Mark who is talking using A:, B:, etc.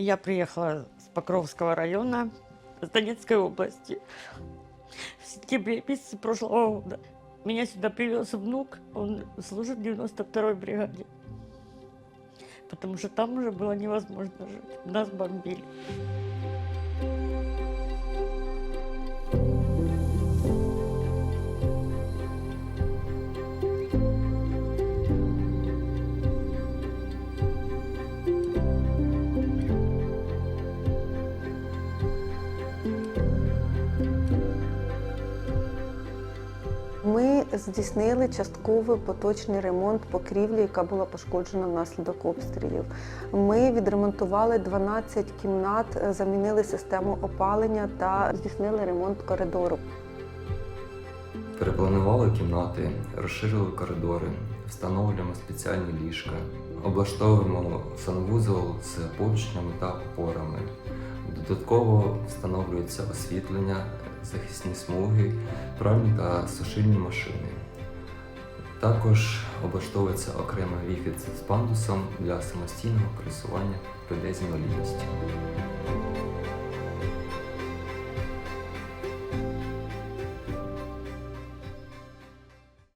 A: Я приехала с Покровского района, с Донецкой области в сентябре месяце прошлого года. Меня сюда привез внук, он служит в 92-й бригаде. Потому что там уже было невозможно жить. Нас бомбили.
B: Ми здійснили частковий поточний ремонт покрівлі, яка була пошкоджена внаслідок обстрілів. Ми відремонтували 12 кімнат, замінили систему опалення та здійснили ремонт коридору.
C: Перепланували кімнати, розширили коридори, встановлюємо спеціальні ліжка, облаштовуємо санвузол з поручнями та опорами. Додатково встановлюється освітлення, захисні смуги, пральні та сушильні машини. Також облаштовується окремий вихід з пандусом для самостійного пересування людей з інвалідністю.